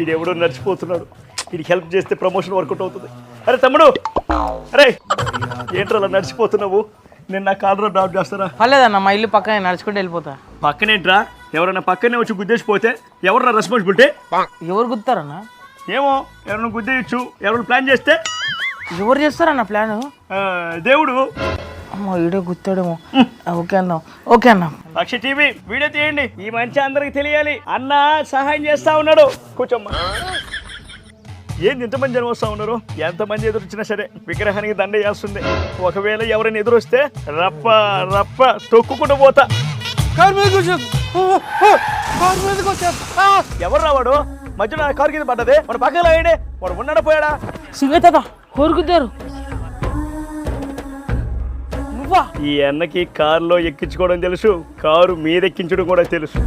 ఈడెవడో నడిచిపోతున్నాడు. వీడికి హెల్ప్ చేస్తే ప్రమోషన్ వర్కౌట్ అవుతుంది. అరే తమ్ముడు! అరే! ఏంట్రా అలా నడిచిపోతున్నావు? నేను నా కాలర్ డ్రాప్ చేస్తారా? పర్లేదన్న మా ఇల్లు పక్కనే నడుచుకుంటూ వెళ్ళిపోతా. పక్కనేంట్రా? ఎవరైనా పక్కనే వచ్చి గుద్దేసిపోతే ఎవరన్నా రెస్పాన్సిబిలిటీ ఎవరు గుర్తారన్న ఏమో ఎవరైనా గుద్దేయచ్చు. ఎవరైనా ప్లాన్ చేస్తే? ఎవరు చేస్తారన్న ప్లాన్ దేవుడు. అమ్మో ఈడే గుర్తాడేమో ఓకే అన్న ఓకే అన్న అక్ష టీవీ వీడియో తీయండి. ఈ మంచి అందరికి తెలియాలి. అన్న సహాయం చేస్తా ఉన్నాడు. కూర్చోమ్మా. ఏంది ఎంతమంది జనం వస్తా ఉన్నారు? ఎంతమంది ఎదురొచ్చినా సరే విగ్రహానికి దండ చేస్తుంది ఒకవేళ ఎవరైనా ఎదురొస్తే రప్ప రప్ప తొక్కుకుంటూ పోతా. ఎవరు రావాడు మధ్యలో కారు కింద పడ్డది. వాడు పక్కన వాడు ఉన్నాడా పోయాడా? గుద్దారు నువ్వా ఈ అన్నకి కారులో ఎక్కించుకోవడం తెలుసు కారు మీద ఎక్కించడం కూడా తెలుసు.